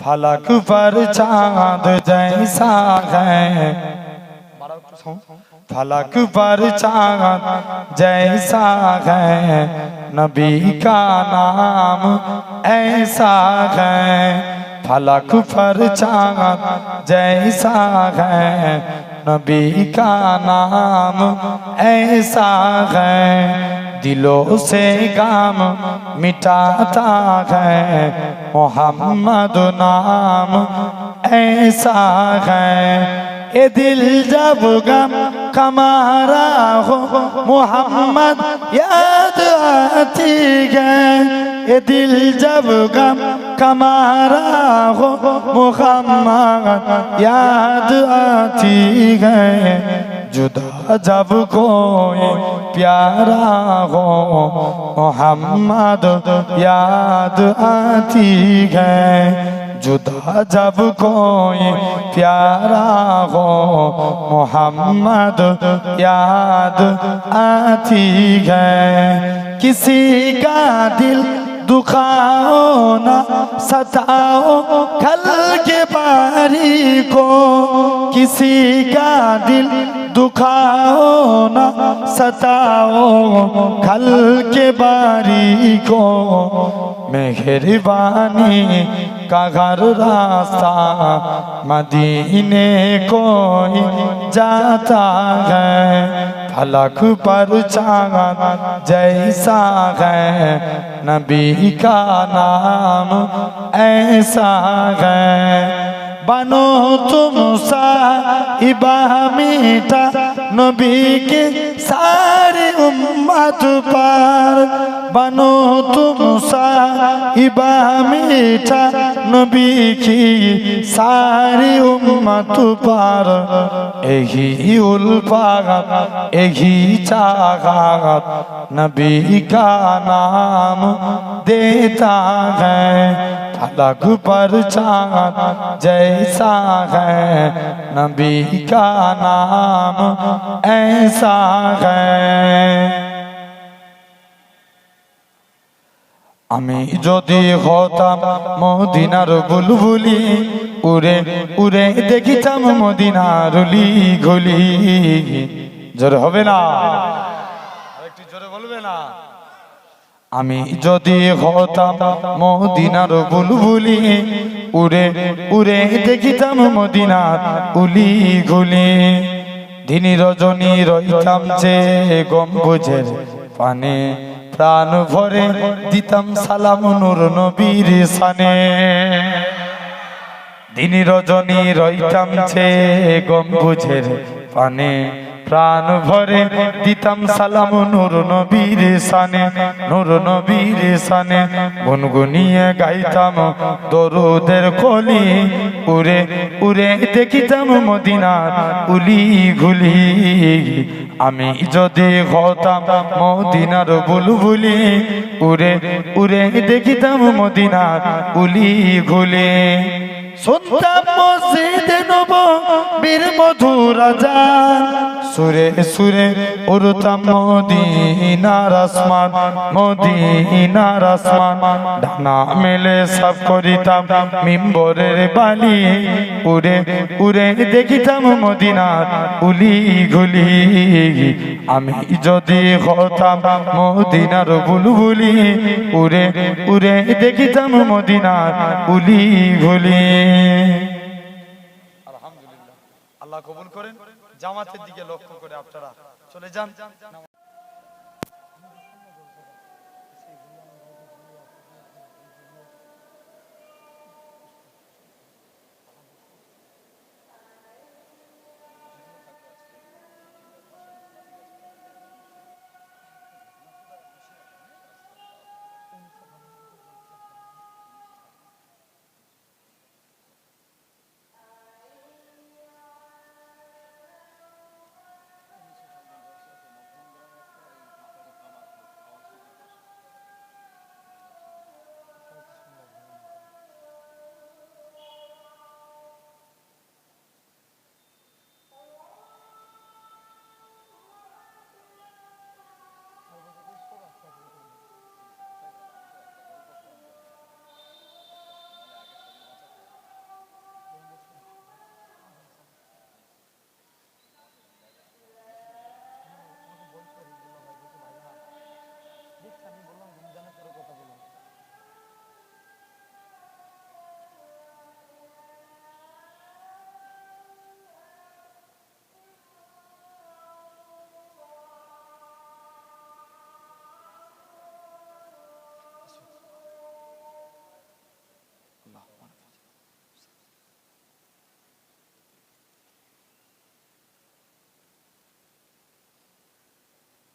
فلک پر چاند جیسا ہے فلک پر چاند جیسا ہے نبی کا نام ایسا ہے فلک پر چاند جیسا ہے نبی کا نام ایسا ہے دلوں سے گام مٹاتا ہے محمد نام ایسا ہے اے دل جب غم کمارا ہو محمد یاد آتی ہے اے دل جب غم کمارا ہو محمد یاد آتی ہے جدا جب کوئی پیارا ہو، محمد یاد آتی ہے۔ جدا جب کوئی پیارا ہو، محمد یاد آتی ہے۔ کسی کا دل دکھاؤ نہ، ستاؤ کھل کے پاری کو۔ کسی کا دل دکھاؤ نہ ستاؤ کھل کے باری کو مہربانی کا گھر راستہ، مدینے کو جاتا ہے۔ پھلک پر چاند جیسا ہے، نبی کا نام ایسا ہے۔ बनो तुम साहिबा मीठा नबी के सारे उम्मत पर बनो तुम साहिबा मीठा नबी की सारी उम्मत पर यही उल्फागत यही चाहत नबी का नाम देता है फलक पर चांद जैसा है नबी का नाम ऐसा है আমি যদি হতাম মদিনার বুলবুলি উড়ে উড়ে দেখিতাম মদিনার উলি গলি জোরে হবে না একটু জোরে বলবে না আমি যদি হতাম মদিনার বুলবুলি উড়ে উড়ে দেখিতাম মদিনার উলি গুলি দিনী রজনী রইতাম যে গম্বুজের পানে প্রাণ ভরে দিতাম সালাম নূর নবীর সানে। দিনী রজনী রইতাম যে গম্বুজের পানে প্রাণ ভরে দিতাম সালাম নূর নবীর সানে নূর নবীর সানে গুনগুনিয়ে গাইতাম দরুদের কলি, উড়ে উড়ে দেখিতাম মদিনার উলি গুলি। আমি যদি হতাম মদিনার বুলবুলি, উড়ে উড়ে দেখিতাম মদিনার উলি গুলি। শুনতাম মসজিদে নব বীর মধুর যান সুরে সুরে উড়তাম মদিনার আসমান মদিনার আসমান। ডানা মেলে সব করিতাম মিম্বরের বালি উড়ে উড়ে দেখিতাম মদিনার উলি গুলি। আমি যদি হতাম মদিনার বুলবুলি, উড়ে উড়ে দেখিতাম মদিনার উলি গুলি। আলহামদুলিল্লাহ। আল্লাহ কবুল করেন। জামাতের দিকে লক্ষ্য করে আপনারা চলে যান।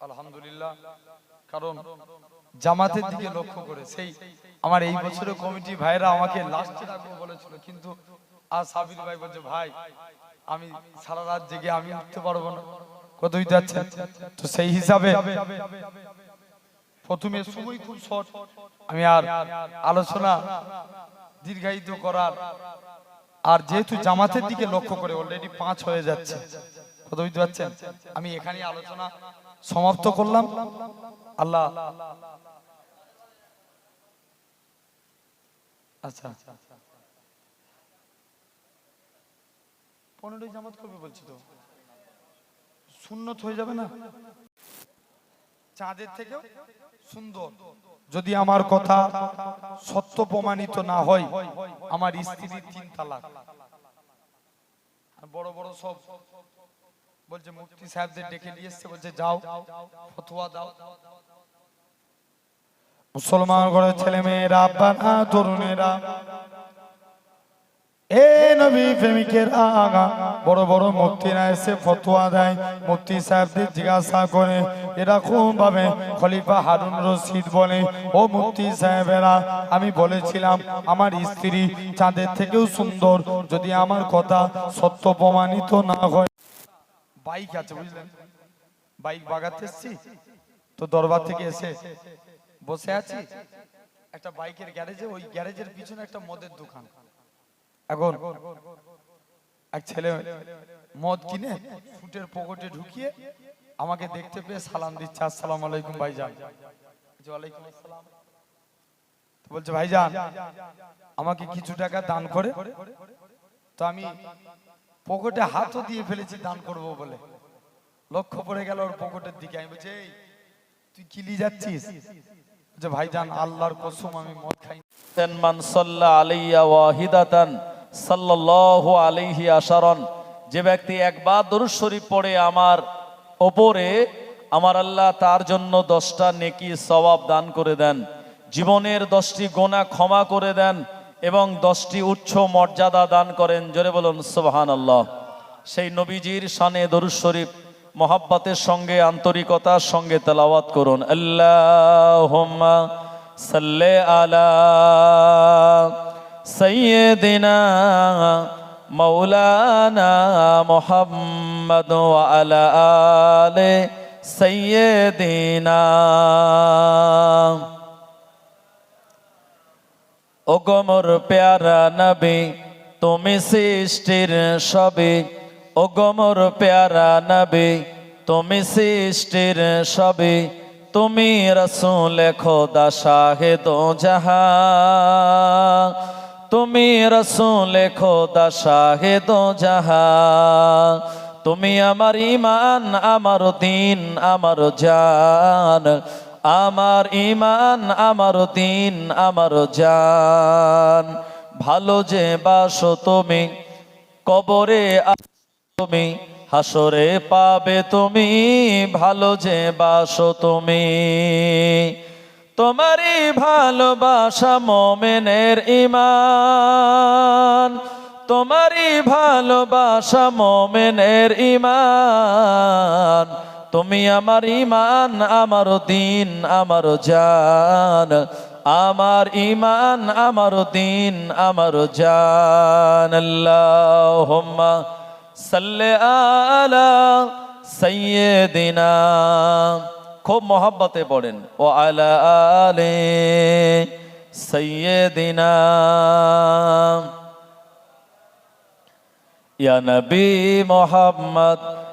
আলহামদুলিল্লাহ। কারণ জামাতের দিকে লক্ষ্য করে সেই আমার এই বছরের কমিটি ভাইরা আমাকে লাস্টে রাখব বলেছিল। কিন্তু আর সাবির ভাই বলছে, ভাই, আমি সারা রাত জেগে আমি উঠতে পারব না। কত যাচ্ছে তো সেই হিসাবে প্রথমে সময় খুব শর্ট আমি আর আলোচনা দীর্ঘায়িত করার আর যেহেতু জামাতের দিকে লক্ষ্য করে অলরেডি পাঁচ হয়ে যাচ্ছে। কত বুঝতে পারছেন আমি এখানে আলোচনা সমাপ্ত করলাম। আল্লাহ। আচ্ছা। পনেরোই জামাত কবে বলছি তো? হয়ে যাবে না? চাঁদের সুন্দর। যদি আমার কথা সত্য প্রমাণিত না হয়, আমার স্ত্রীর তিন তালাক। বড় বড় সব বলছে, মুফতি সাহেবদের ডেকে নিয়ে এসছে, বলছে, যাও, ফতোয়া দাও। মুসলমান ঘরের ছেলে মেয়েরা আব্বারা তরুণেরা, এ নবী প্রেমিকের আগা, বড় বড় মুক্তিরা এসে ফতোয়া দেয়। মুফতি সাহেবদের জিজ্ঞাসা করে, এরকম ভাবে খলিফা হারুন রশিদ বলে, ও মুফতি সাহেবেরা, আমি বলেছিলাম, আমার স্ত্রী চাঁদের থেকেও সুন্দর। যদি আমার কথা সত্য প্রমাণিত না হয় বাইক আছে বুঝলেন? বাইক বাগাতে এসছি তো দরবার থেকে এসে বসে আছি। একটা বাইকের গ্যারেজে ওই গ্যারেজের পিছনে একটা মদের দোকান। এখন এক ছেলে মদ কিনে ফুটের পকেটে ঢুকিয়ে আমাকে দেখতে পেয়ে সালাম দিচ্ছে আসসালাম আলাইকুম বলছি, ওয়ালাইকুম আসসালাম। তো বলছে ভাইজান আমাকে কিছু টাকা দান করে। তো আমি পকেটে হাতও দিয়ে ফেলেছি দান করব বলে। লক্ষ্য পড়ে গেল ওর পকেটের দিকে। আমি বলছি "এই, তুই কিলি যাচ্ছিস? যে ভাইজান আল্লাহর কসম আমি মদ খাই। মান সাল্লা আলাইয়া ওয়াহিদাতান সাল্লাল্লাহু আলাইহি আশারন। যে ব্যক্তি একবার দরুদ শরীফ পড়ে আমার ওপরে আমার আল্লাহ তার জন্য দশটা নেকি সওয়াব দান করে দেন। জীবনের দশটি গোনা ক্ষমা করে দেন। এবং দশটি উচ্চ মর্যাদা দান করেন। জোরে বলুন, সুবহানাল্লাহ। সেই নবীজির শানে দরুদ শরীফ, মহাব্বতের সঙ্গে, আন্তরিকতার সঙ্গে তেলাওয়াত করুন। আল্লাহুম্মা সাল্লে আলা সাইয়্যিদিনা মৌলানা মুহাম্মদ আলা আলি সাইয়্যিদিনা। ও গমর প্যারা নবী, তুমি সৃষ্টির সবে ও গমর প্যারা নবী, তুমি সৃষ্টির সবে তুমি রসুল খোদা শাহেদ জাহা তুমি রসুল খোদা শাহেদ জাহা তুমি আমার ইমান, আমার দিন, আমার জান। আমার ইমান আমার দিন, আমার জান। ভালো যে বাসো তুমি, কবরে তুমি, হাসরে পাবে তুমি, ভালো যে বাসো তুমি। তোমারই ভালোবাসা মোমেনের ইমান তোমারই ভালোবাসা মোমেনের ইমান তুমি আমার ইমান আমার দিন, আমার জান। আমার ইমান আমার দিন, আমার জান। সাল্লি আলা সাইয়্যিদিনা। খুব মহাব্বতে পড়েন। ও আলা আলে সাইয়্যিদিনা। ইয়া নবী মোহাম্মদ